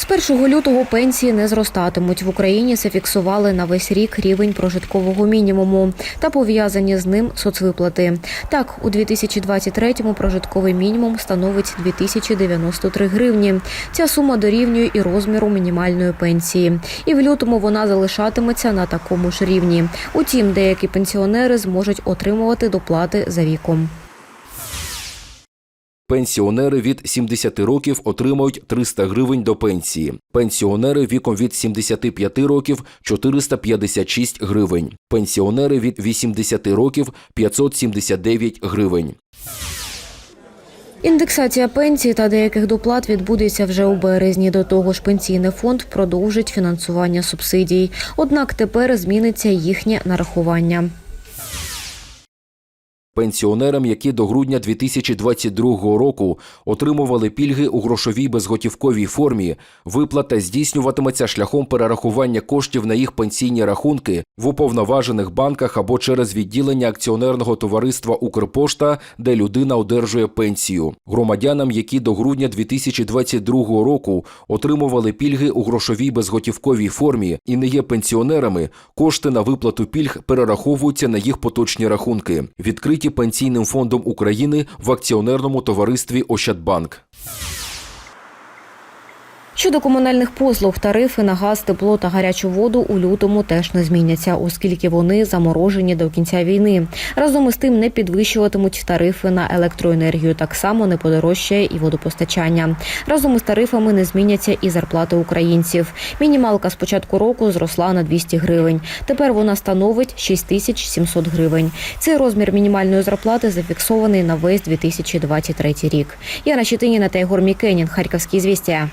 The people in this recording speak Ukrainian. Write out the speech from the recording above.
З 1 лютого пенсії не зростатимуть. В Україні зафіксували на весь рік рівень прожиткового мінімуму та пов'язані з ним соцвиплати. Так, у 2023-му прожитковий мінімум становить 2093 гривні. Ця сума дорівнює і розміру мінімальної пенсії. І в лютому вона залишатиметься на такому ж рівні. Утім, деякі пенсіонери зможуть отримувати доплати за віком. Пенсіонери від 70 років отримають 300 гривень до пенсії. Пенсіонери віком від 75 років 456 гривень. Пенсіонери від 80 років 579 гривень. Індексація пенсій та деяких доплат відбудеться вже у березні. До того ж, пенсійний фонд продовжить фінансування субсидій. Однак тепер зміниться їхнє нарахування. Пенсіонерам, які до грудня 2022 року отримували пільги у грошовій безготівковій формі, виплата здійснюватиметься шляхом перерахування коштів на їх пенсійні рахунки в уповноважених банках або через відділення акціонерного товариства Укрпошта, де людина одержує пенсію. Громадянам, які до грудня 2022 року отримували пільги у грошовій безготівковій формі і не є пенсіонерами, кошти на виплату пільг перераховуються на їх поточні рахунки, відкриті Пенсійним фондом України в акціонерному товаристві Ощадбанк. Щодо комунальних послуг, тарифи на газ, тепло та гарячу воду у лютому теж не зміняться, оскільки вони заморожені до кінця війни. Разом із тим не підвищуватимуть тарифи на електроенергію. Так само не подорожчає і водопостачання. Разом із тарифами не зміняться і зарплати українців. Мінімалка з початку року зросла на 200 гривень. Тепер вона становить 6700 гривень. Цей розмір мінімальної зарплати зафіксований на весь 2023 рік. Яна Щетиніна та Ігор Мікенін, Харківські звістя.